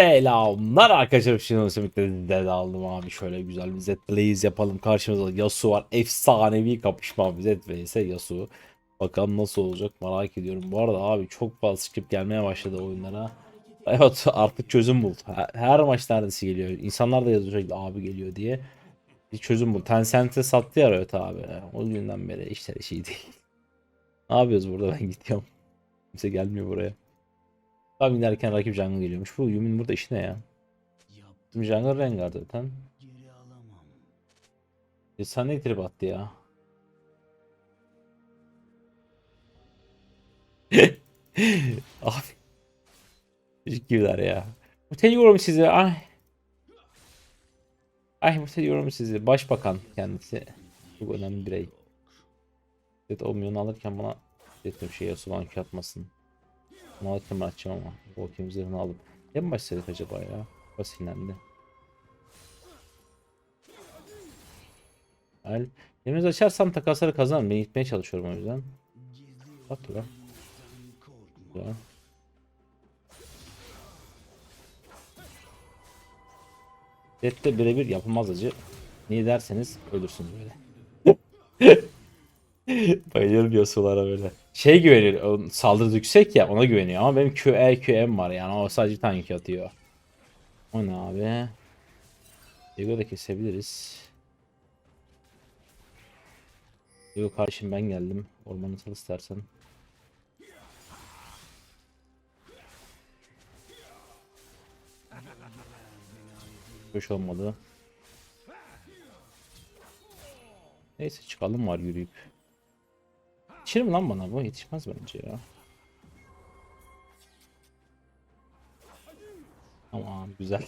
Selamlar arkadaşlar. Şimdi nasıl de aldım abi. Şöyle güzel bir Z Blaze yapalım. Karşımızda Yasuo var. Efsanevi kapışma abi. Z vs Yasuo. Bakalım nasıl olacak merak ediyorum. Bu arada abi çok fazla skip gelmeye başladı oyunlara. Evet artık çözüm buldu. Her, maç neredeyse geliyor. İnsanlar da yazıyor sürekli abi geliyor diye. Bir çözüm buldu. Tencent'e sattı ya evet abi. O günden beri işler iyi değil. Ne yapıyoruz burada ben gidiyorum. Kimse gelmiyor buraya. Tam inerken rakip jungle geliyormuş. Bu Yumin burada işi ne ya? Bizim jungle Rengar zaten. E sen ne trip attı ya? Abi. Çocuk gibiler ya. Muteliyorum sizi. Ay. Ay muteliyorum sizi. Başbakan kendisi. Çok önemli birey. Evet o milyonu alırken bana dedim şey Yasuo'dan atmasın. Ben açacağım ama. Volkim zırhını alıp. Ne mi başladık acaba ya? Basillendi. Gel. Deniz açarsam takasları kazanırım. Ben gitmeye çalışıyorum o yüzden. Bak lan. Güzel. Red'de birebir yapılmaz acı. Niye derseniz ölürsünüz böyle. Bayılıyorum Yasuo'lara böyle. Şey güveniyor, saldırı yüksek ya ona güveniyor ama benim QE QM var yani o sadece bir atıyor. O ne abi? Ego da kesebiliriz. Ego kardeşim ben geldim. Ormanı sal istersen. Hoş olmadı. Neyse çıkalım var yürüyüp. Yetişir lan bana bu? Yetişmez bence ya. Tamam güzel.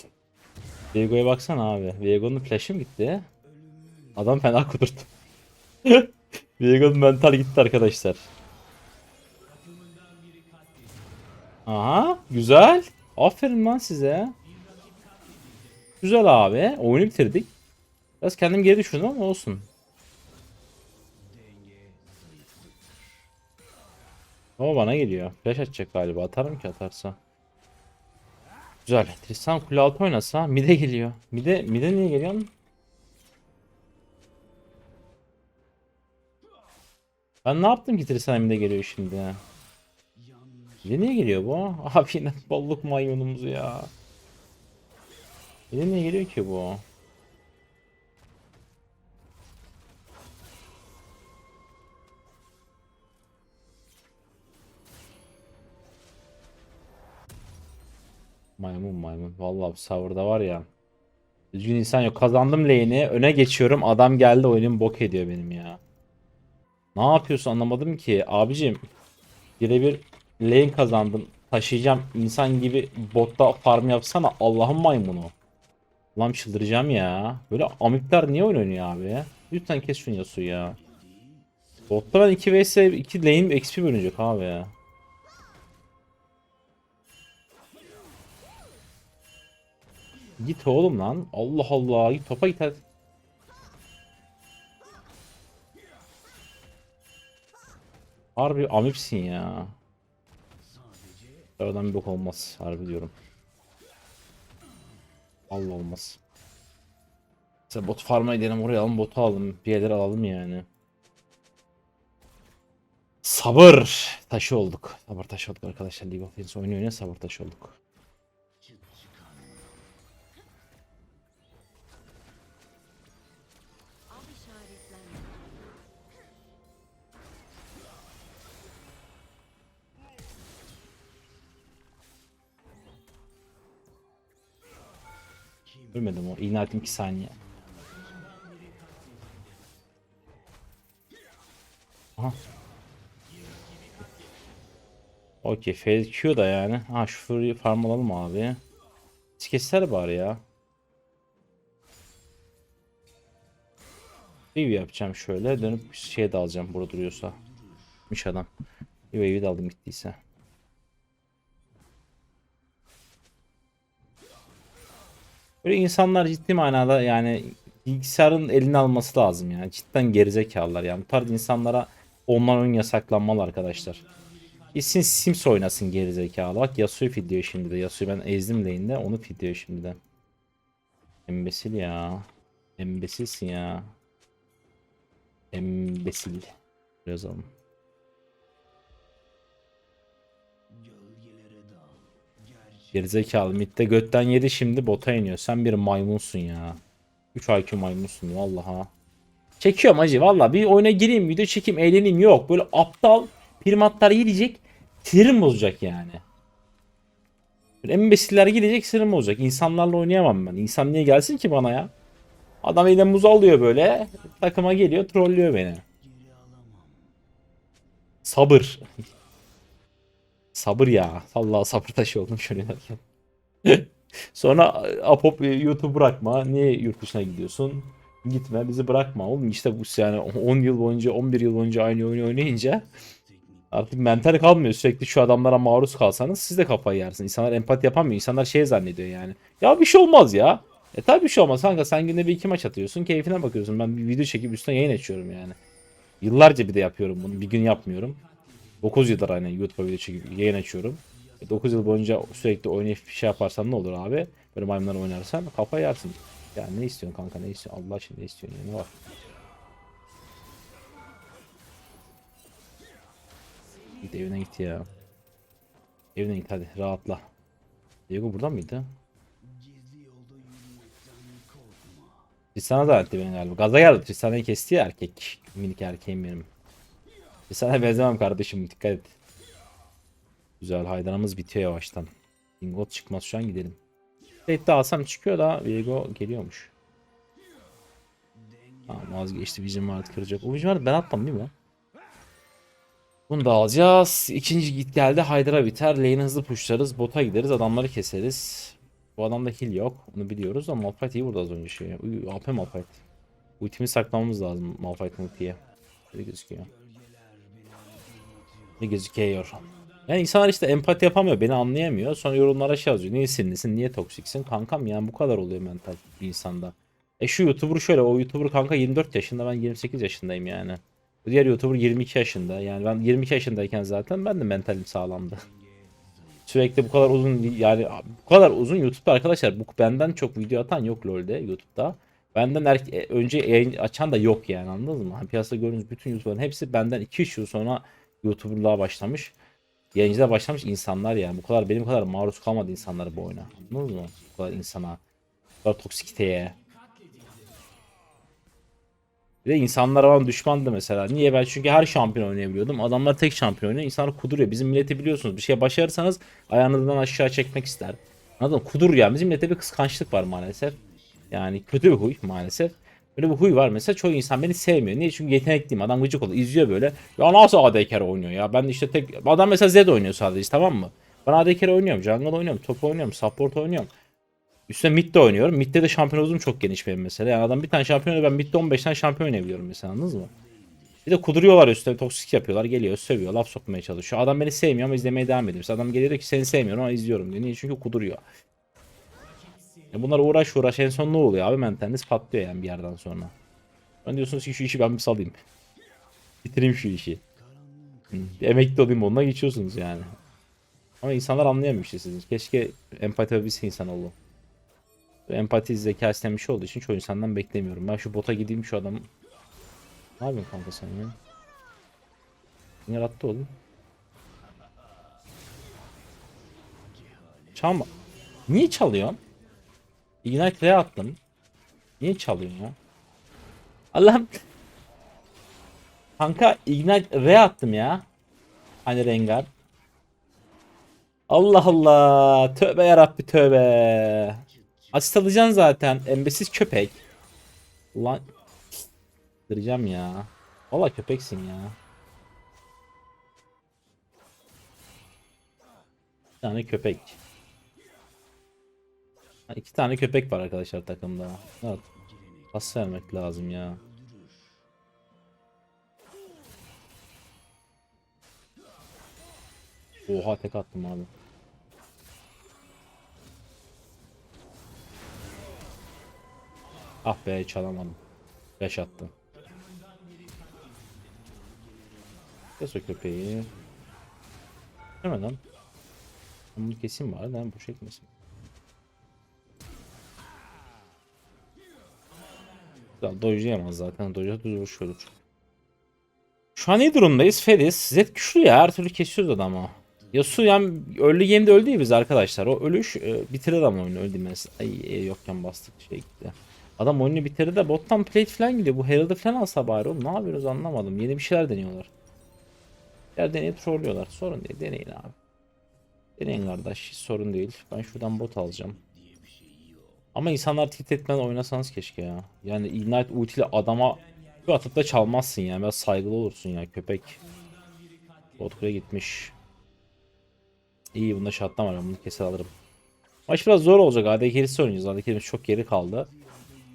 Viego'ya baksana abi. Viego'nun flash'ı gitti? Adam fena kudurdu. Viego'nun mental gitti arkadaşlar. Aha güzel. Aferin lan size. Güzel abi. Oyunu bitirdik. Biraz kendim geri düşürdüm ama olsun. Ama bana geliyor. Flash atacak galiba. Atarım ki atarsa. Güzel. Tristan kule altı oynasa mide geliyor. Mide, mide niye geliyor? Ben ne yaptım ki Tristan mide geliyor şimdi? Mide niye geliyor bu? Abi yine bolluk maymunumuzu ya. Mide niye geliyor ki bu? Maymun maymun. Vallahi bu serverda var ya. Düzgün insan yok. Kazandım lane'i. Öne geçiyorum. Adam geldi oyunun bok ediyor benim ya. Ne yapıyorsun anlamadım ki. Abicim. Birebir lane kazandım. Taşıyacağım. insan gibi botta farm yapsana. Allah'ın maymunu. Ulan çıldıracağım ya. Böyle amikler niye oyun oynuyor abi? Lütfen kes şunu Yasuo ya. Botta ben 2 vs 2 lane XP bölünecek abi ya. Git oğlum lan. Allah Allah. Git topa git hadi. Harbi amipsin ya. Aradan bir bok olmaz. Harbi diyorum. Allah olmaz. Mesela bot farm'a gidelim oraya alalım botu alalım. Bir yerleri alalım yani. Sabır taşı olduk. Sabır taşı olduk arkadaşlar. League of Legends oynuyor ya sabır taşı olduk. Ölmedim o. İğne atayım 2 saniye. Aha. Okey. Phase Q da yani. Ha şu Fury'yi farm alalım abi. Skeçler bari ya. Review yapacağım şöyle. Dönüp şeye de alacağım burada duruyorsa. Miş adam. Review'i de aldım gittiyse. Böyle insanlar ciddi manada yani bilgisayarın eline alması lazım yani. Cidden gerizekalılar yani. Bu tarz insanlara online oyun yasaklanmalı arkadaşlar. Gitsin Sims oynasın gerizekalı. Bak Yasuo'yu fidliyor şimdi de. Yasuo'yu ben ezdim lane'de onu fidliyor şimdi de. Embesil ya. Embesilsin ya. Embesil. Yazalım. Gerizekalı midde götten yedi şimdi bota iniyor. Sen bir maymunsun ya. 3 IQ maymunsun vallaha. Çekiyorum acı valla bir oyuna gireyim video çekeyim eğleneyim yok. Böyle aptal primatlar gidecek sinirim bozacak yani. Böyle embesiller gidecek sinirim bozacak. İnsanlarla oynayamam ben. İnsan niye gelsin ki bana ya? Adam eline muz alıyor böyle. Takıma geliyor trollüyor beni. Sabır. Sabır ya. Allah sabır taşı oldum şöyle derken. Sonra apop YouTube bırakma. Niye yurt dışına gidiyorsun? Gitme bizi bırakma oğlum işte bu yani 10 yıl boyunca 11 yıl boyunca aynı oyunu oynayınca artık mental kalmıyor sürekli şu adamlara maruz kalsanız siz de kafayı yersiniz. İnsanlar empati yapamıyor. İnsanlar şey zannediyor yani. Ya bir şey olmaz ya. E tabi bir şey olmaz kanka sen günde bir iki maç atıyorsun keyfine bakıyorsun. Ben bir video çekip üstüne yayın açıyorum yani. Yıllarca bir de yapıyorum bunu. Bir gün yapmıyorum. 9 yıldır aynen YouTube'a video çekip yayın açıyorum. 9 yıl boyunca sürekli oynayıp bir şey yaparsan ne olur abi? Böyle maymunlar oynarsan kafa yersin. Yani ne istiyorsun kanka ne istiyorsun? Allah için ne istiyorsun yani ne var? Git evine git ya. Evine git hadi rahatla. Diego buradan mıydı? Tristana da etti beni galiba. Gaza geldi. Tristana'yı kesti ya erkek. Minik erkeğim benim. Tristana'ya benzemem kardeşim. Dikkat et. Güzel haydanımız bitiyor yavaştan. Ingot çıkmaz şu an gidelim. Raid'de alsam çıkıyor da Viego geliyormuş. Tamam vazgeçti. Vision vardı kıracak. O Vision vardı ben atmam değil mi? Bunu da alacağız. İkinci git geldi. Hydra'ya biter. Lane'i hızlı pushlarız. Bota gideriz. Adamları keseriz. Bu adamda heal yok. Onu biliyoruz ama Malphite iyi vurdu az önce şey. Uy, AP Malphite. Ultimi saklamamız lazım Malphite ultiye. Öyle gözüküyor. Gözüküyor. Yani insanlar işte empati yapamıyor, beni anlayamıyor. Sonra yorumlara şey yazıyor. Niye sinirlisin, niye toksiksin? Kankam yani bu kadar oluyor mental bir insanda. E şu YouTuber şöyle, o YouTuber kanka 24 yaşında, ben 28 yaşındayım yani. Diğer YouTuber 22 yaşında. Yani ben 22 yaşındayken zaten ben de mentalim sağlamdı. Sürekli bu kadar uzun yani bu kadar uzun YouTube'da arkadaşlar bu benden çok video atan yok LoL'de YouTube'da. Benden er, e, önce yayın açan da yok yani anladınız mı? Hani piyasada gördüğünüz bütün YouTuber'ların hepsi benden 2-3 yıl sonra YouTuber'lığa başlamış. Yayıncıda başlamış insanlar yani. Bu kadar benim kadar maruz kalmadı insanlar bu oyuna. Anladınız mı? Bu kadar insana. Bu kadar toksikiteye. Bir de insanlar bana düşmandı mesela. Niye ben? Çünkü her şampiyon oynayabiliyordum. Adamlar tek şampiyon oynuyor. İnsanlar kuduruyor. Bizim milleti biliyorsunuz. Bir şey başarırsanız ayağınızdan aşağı çekmek ister. Anladın mı? Kudur yani. Bizim millette bir kıskançlık var maalesef. Yani kötü bir huy maalesef. Böyle bir huy var mesela çoğu insan beni sevmiyor. Niye? Çünkü yetenekliyim. Adam gıcık oluyor. izliyor böyle. Ya nasıl AD carry oynuyor ya? Ben de işte tek... Adam mesela Zed oynuyor sadece tamam mı? Ben AD carry oynuyorum. Jungle oynuyorum. Top oynuyorum. Support oynuyorum. Üstüne midde oynuyorum. Midde de şampiyon uzun çok geniş benim mesela. Yani adam bir tane şampiyon ben midde 15 tane şampiyon oynayabiliyorum mesela anladınız mı? Bir de kuduruyorlar üstüne toksik yapıyorlar. Geliyor sövüyor laf sokmaya çalışıyor. Adam beni sevmiyor ama izlemeye devam ediyor. Mesela adam geliyor diyor ki seni sevmiyorum ama izliyorum diyor. Niye? Çünkü kuduruyor. Ya bunlar uğraş uğraş en son ne oluyor abi mentaliniz patlıyor yani bir yerden sonra. Ben diyorsunuz ki şu işi ben bir salayım. Bitireyim şu işi. Bir emekli olayım onunla geçiyorsunuz yani. Ama insanlar anlayamıyor işte sizin. Keşke empati yapabilse insan oldu. Empati zeka şey olduğu için çoğu insandan beklemiyorum. Ben şu bota gideyim şu adam. Ne yapıyorsun kanka sen ya? Yarattı oğlum. Çalma. Niye çalıyorsun? Ignite R'ye attım. Niye çalıyorsun ya? Allah'ım. Kanka Ignite R attım ya. Hani Rengar. Allah Allah. Tövbe yarabbi tövbe. Asist alacaksın zaten. Embesiz köpek. Ulan. Kıracağım ya. Valla köpeksin ya. Bir tane köpek. Ha, iki tane köpek var arkadaşlar takımda. Evet. Pas vermek lazım ya. Oha tek attım abi. Ah be çalamadım. Beş attı. Kes o köpeği. Hemen lan. Bunu keseyim bari. Ben boş ekmesin. Güzel. Dojlayamaz zaten. Dojla düz vuruşuyordur. Şu an iyi durumdayız. Feriz. Zed güçlü ya. Her türlü kesiyoruz adamı. Yasuo yani öldü game'de öldü ya biz arkadaşlar. O ölüş e, bitirir adam oyunu öldürmez. Ay e, yokken bastık şey gitti. Adam oyunu bitirdi de bottan plate falan gidiyor. Bu Herald'ı falan alsa bari oğlum. Ne yapıyoruz anlamadım. Yeni bir şeyler deniyorlar. Ya deneyip trollüyorlar. Sorun değil. Deneyin abi. Deneyin kardeş. Sorun değil. Ben şuradan bot alacağım. Ama insanlar tilt etmeden oynasanız keşke ya. Yani Ignite ultiyle adama bir atıp da çalmazsın ya. Biraz saygılı olursun ya köpek. Bot kuleye gitmiş. İyi bunda şattan var. Bunu keser alırım. Maç biraz zor olacak. AD gerisi oynayacağız. AD gerisi çok geri kaldı.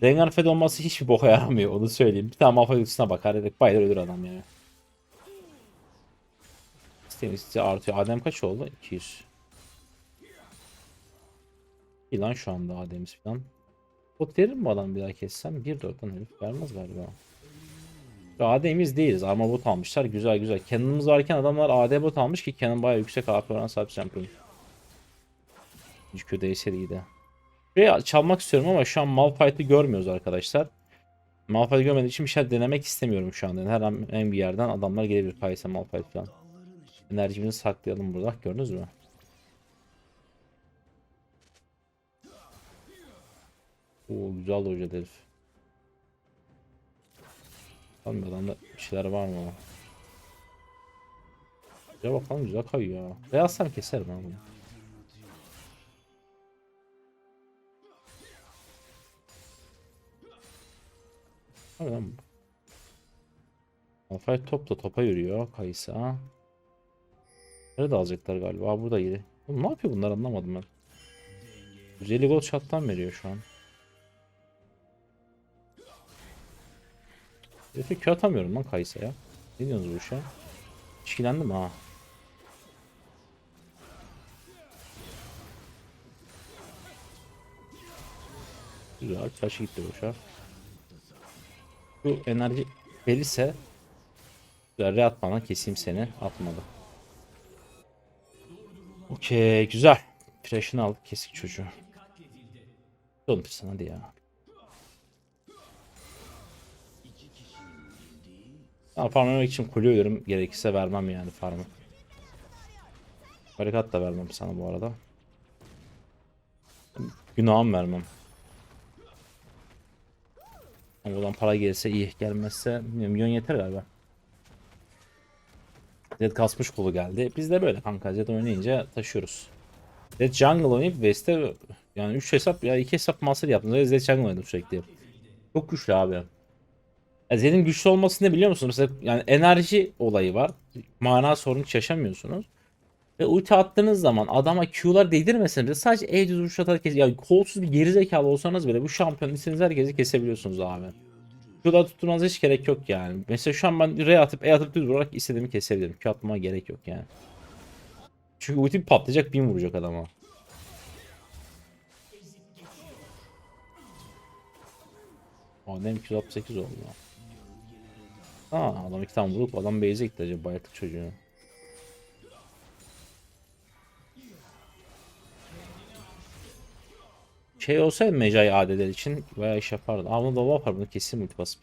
Rengar Fed olması hiçbir boka yaramıyor. Onu söyleyeyim. Bir tane Malphite ultisine bakar dedik. Bayılır ölür adam yani. İstemizi artıyor. Adem kaç oldu? 200. İyi lan şu anda Adem'imiz falan. Bot verir mi adam bir daha kessem? 1-4'ten herif vermez galiba. AD'miz değiliz. Arma bot almışlar. Güzel güzel. Cannon'ımız varken adamlar AD bot almış ki Cannon bayağı yüksek AP oran sahip şampiyon. Hiç kötü değilse iyiydi. Buraya çalmak istiyorum ama şu an Malphite'ı görmüyoruz arkadaşlar. Malphite'ı görmediğim için bir şey denemek istemiyorum şu anda. Her an en bir yerden adamlar gelebilir. Kaysa Malphite falan. Enerjimizi saklayalım burada. Gördünüz mü? Oo güzel hoca herif. Bakalım adamda bir şeyler var mı? Ya bakalım güzel kayıyor ya. Beyazsam keserim ben bunu. Abi lan. Malphite top da topa yürüyor. Kaysa. Nerede alacaklar galiba? Aa, burada yeri. Oğlum ne yapıyor bunlar anlamadım ben. 150 gol shot'tan veriyor şu an. Herife Q atamıyorum lan Kayısa'ya. Ne diyorsunuz bu işe? İşkilendim ha. Güzel. Taşı gitti boşa. Bu enerji verirse Güzel re atmadan keseyim seni. Atmadı. Okey güzel. Flash'ını aldık kesik çocuğu. Sen hadi ya. Ya farmlamak için kule ölürüm. Gerekirse vermem yani farmı. Barikat da vermem sana bu arada. Günahım vermem. Ama buradan para gelirse iyi. Gelmezse milyon yeter galiba. Zed kasmış kolu geldi. Biz de böyle kanka Zed oynayınca taşıyoruz. Zed jungle oynayıp West'e yani 3 hesap ya 2 hesap master yaptım. Zed jungle oynadım sürekli. Çok güçlü abi. Ya Zed'in güçlü olması ne biliyor musunuz? Mesela yani enerji olayı var. Mana sorunu hiç yaşamıyorsunuz. Ve ulti attığınız zaman adama Q'lar değdirmeseniz bile sadece E düz vuruş atarak kes yani kolsuz bir gerizekalı olsanız bile bu şampiyon istediğiniz herkesi kesebiliyorsunuz abi. Q'lar tutturmanıza hiç gerek yok yani. Mesela şu an ben R atıp E atıp düz vurarak istediğimi kesebilirim. Q atmama gerek yok yani. Çünkü ulti patlayacak bin vuracak adama. Adem 268 oldu ya. Ha adam iki tane vurup adam base'e gitti acaba bayattık çocuğu. Şey olsaydı Mecai adeler için bayağı iş yapardı. Ama da yapar bunu kesin multi basıp.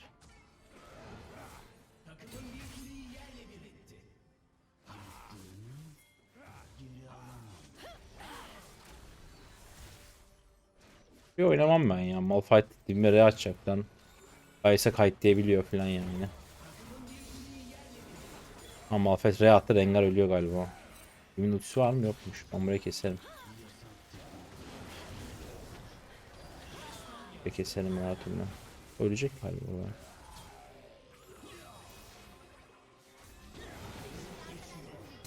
Bir oynamam ben ya. Malphite re açacak lan. Kaysa kayıt diyebiliyor falan yani. Ama Malphite re attı Rengar ölüyor galiba. Kimin ultisi var mı yokmuş. Ben burayı keserim. Ve keserim hayatımda. Ölecek galiba. bu.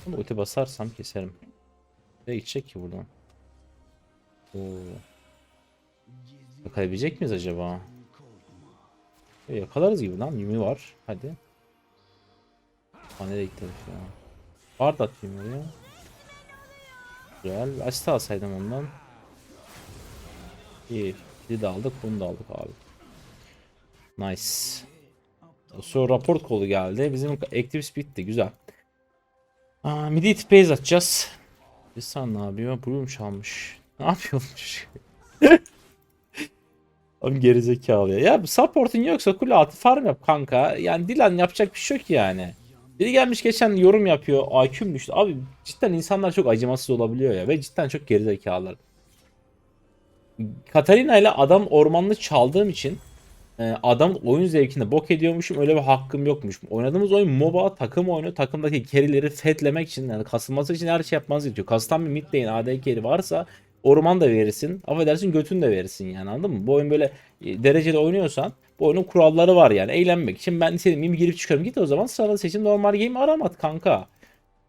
Ama ulti basarsam keserim. Ne gidecek ki buradan? Oo. Yakalayabilecek miyiz acaba? Yakalarız gibi lan. Yumi var. Hadi. Aa, nereye gitti herif ya? Var da atayım oraya. Güzel. Açtı alsaydım ondan. İyi. Bir de aldık. Bunu da aldık abi. Nice. Sonra raport kolu geldi. Bizim actives bitti. Güzel. Aa, midi base atacağız. Lisan ne yapıyor? Blue mu çalmış? Ne yapıyormuş? Oğlum gerizekalı ya. Ya support'un yoksa kule altı farm yap kanka. Yani Dilan yapacak bir şey yok yani. Biri gelmiş geçen yorum yapıyor. IQ'm düştü. Abi cidden insanlar çok acımasız olabiliyor ya. Ve cidden çok gerizekalılar. Katarina ile adam ormanını çaldığım için e, adam oyun zevkinde bok ediyormuşum öyle bir hakkım yokmuş. Oynadığımız oyun MOBA takım oyunu takımdaki carry'leri fetlemek için yani kasılması için her şey yapmanız gerekiyor. Kastan bir mid lane AD carry varsa orman da verirsin. Affedersin götün de verirsin yani anladın mı? Bu oyun böyle e, dereceli oynuyorsan bu oyunun kuralları var yani eğlenmek için ben istediğim gibi girip çıkıyorum. Git o zaman sıralı seçim normal game aramat kanka.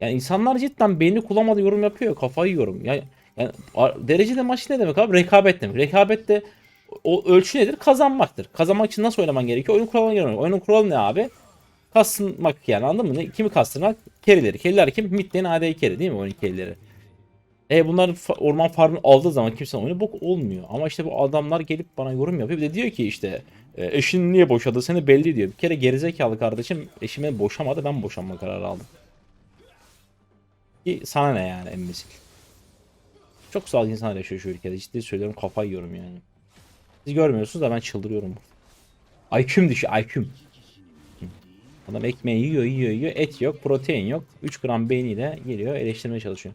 Yani insanlar cidden beyni kullanmadı yorum yapıyor. Kafayı yiyorum. Yani, yani dereceli maç ne demek abi? Rekabet demek. Rekabette o ölçü nedir? Kazanmaktır. Kazanmak için nasıl oynaman gerekiyor? Oyun kuralına göre. Oyunun kuralı ne abi? Kasmak yani anladın mı? Kimi kastırmak? Kerileri. Keriler kim? Mid lane AD keri değil mi oyun kerileri? E bunlar fa- orman farmını aldığı zaman kimse oyunu bok olmuyor. Ama işte bu adamlar gelip bana yorum yapıyor. Bir de diyor ki işte e, eşin niye boşadı seni belli diyor. Bir kere gerizekalı kardeşim eşime boşamadı ben boşanma kararı aldım. Ki sana ne yani embesil. Çok sağlıklı insanlar yaşıyor şu ülkede. Ciddi söylüyorum kafayı yiyorum yani. Siz görmüyorsunuz da ben çıldırıyorum. IQ'm düşüyor IQ'm. Adam ekmeği yiyor yiyor yiyor et yok protein yok 3 gram beyniyle geliyor eleştirmeye çalışıyor.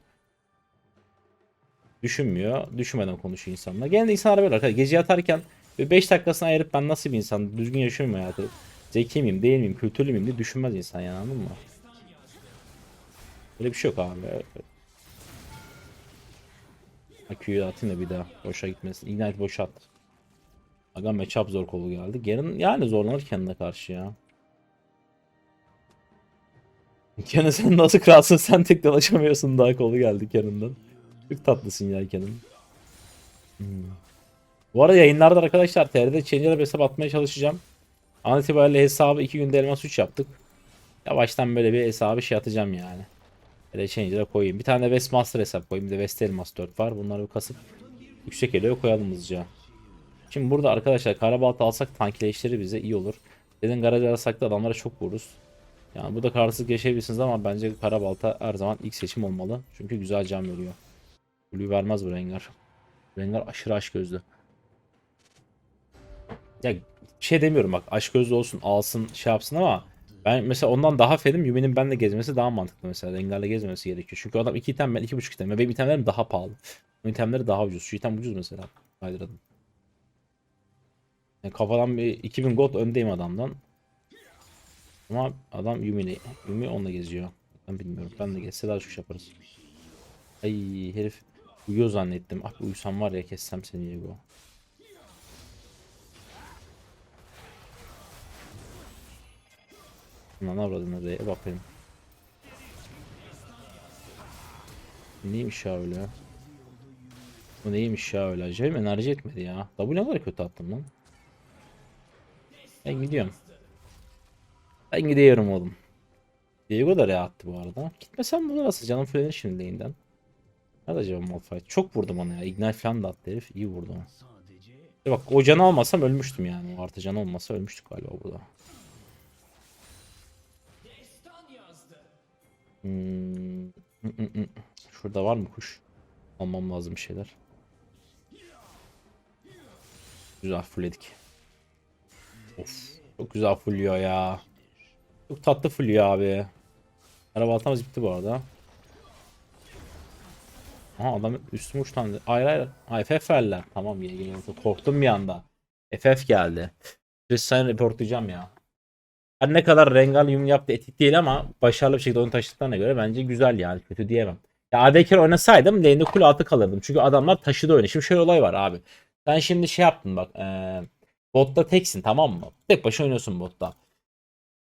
Düşünmüyor. Düşünmeden konuşuyor insanlar. Genelde insanlar böyle arkadaşlar. Gece yatarken bir 5 dakikasını ayırıp ben nasıl bir insan, düzgün yaşıyor hayatı? Zeki miyim, değil miyim, kültürlü müyüm diye düşünmez insan yani anladın mı? Böyle bir şey yok abi. Aküyü atayım da bir daha. Boşa gitmesin. Ignite boşa at. Aga matchup zor kolu geldi. Garen yani zorlanır kendine karşı ya. Kenan sen nasıl kralsın sen tek dolaşamıyorsun daha kolu geldi Kenan'dan. Çok tatlısın ya Kenan. Hmm. Bu arada yayınlarda arkadaşlar TR'de bir hesap atmaya çalışacağım. An itibariyle hesabı 2 günde elmas 3 yaptık. Yavaştan böyle bir hesabı şey atacağım yani. Böyle Changer'a koyayım. Bir tane de Westmaster hesap koyayım. Bir de West Elmas 4 var. Bunları bir kasıp yüksek eloya koyalım hızlıca. Şimdi burada arkadaşlar karabalta alsak tankileştirir bize iyi olur. Dedim garaj alsak da adamlara çok vururuz. Yani burada kararsızlık yaşayabilirsiniz ama bence karabalta her zaman ilk seçim olmalı. Çünkü güzel can veriyor. Blue vermez bu Rengar. Rengar aşırı aşk gözlü. Ya şey demiyorum bak aşk gözlü olsun alsın şey yapsın ama ben mesela ondan daha fedim Yumi'nin benle gezmesi daha mantıklı mesela. Rengar'la gezmemesi gerekiyor. Çünkü adam iki item ben iki buçuk item. Ve benim itemlerim daha pahalı. O itemleri daha ucuz. Şu item ucuz mesela. Haydradım. Yani kafadan bir 2000 gold öndeyim adamdan. Ama adam Yumi'li. Yumi onunla geziyor. Ben bilmiyorum. Ben de gezse daha çok yaparız. Ay herif uyuyor zannettim. Ah uyusam var ya kessem seni Diego. Lan avradın oraya bakayım. Neymiş ya öyle? Bu neymiş ya öyle? Acayip enerji etmedi ya. W ne kadar kötü attım lan. Ben gidiyorum. Ben gidiyorum oğlum. Diego da reha attı bu arada. Gitmesem bunu nasıl canım fullenir şimdi lane'den. Nerede acaba Malphite? Çok vurdu bana ya. Ignite falan da attı herif. İyi vurdu. Ya bak o canı almasam ölmüştüm yani. O artı canı olmasa ölmüştük galiba burada. Hmm. hı, hı, hı. Şurada var mı kuş? Almam lazım bir şeyler. Güzel fullledik. Of. Çok güzel fulluyor ya. Çok tatlı fulluyor abi. Araba altamız bitti bu arada. Aha adam üstüme uçtan. Hayır hayır. Ha, FF verler. Tamam ya geliyor. Korktum bir anda. FF geldi. Christian reportlayacağım ya. Her ne kadar Rengar yum yaptı etik değil ama başarılı bir şekilde oyun taşıdıklarına göre bence güzel yani. Kötü diyemem. Ya AD carry oynasaydım lane'de kule altı kalırdım. Çünkü adamlar taşıdı oyunu. Şimdi şöyle olay var abi. Sen şimdi şey yaptın bak. Ee, botta teksin tamam mı? Tek başına oynuyorsun botta.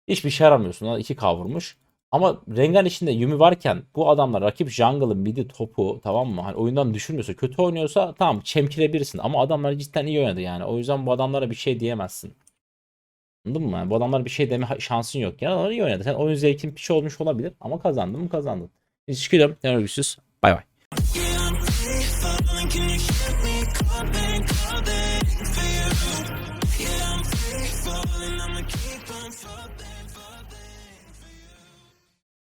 Hiçbir şey aramıyorsun. Lan 2 kavurmuş. Ama Rengar içinde Yumi varken bu adamlar rakip jungle'ın midi topu tamam mı? Hani oyundan düşürmüyorsa kötü oynuyorsa tamam çemkirebilirsin. Ama adamlar cidden iyi oynadı yani. O yüzden bu adamlara bir şey diyemezsin. Anladın mı? Yani bu adamlar bir şey deme şansın yok. Yani onlar iyi oynadı. Sen oyun zevkin şey olmuş olabilir ama kazandın mı kazandın. Teşekkür ederim. Yarın görüşürüz. Bay bay.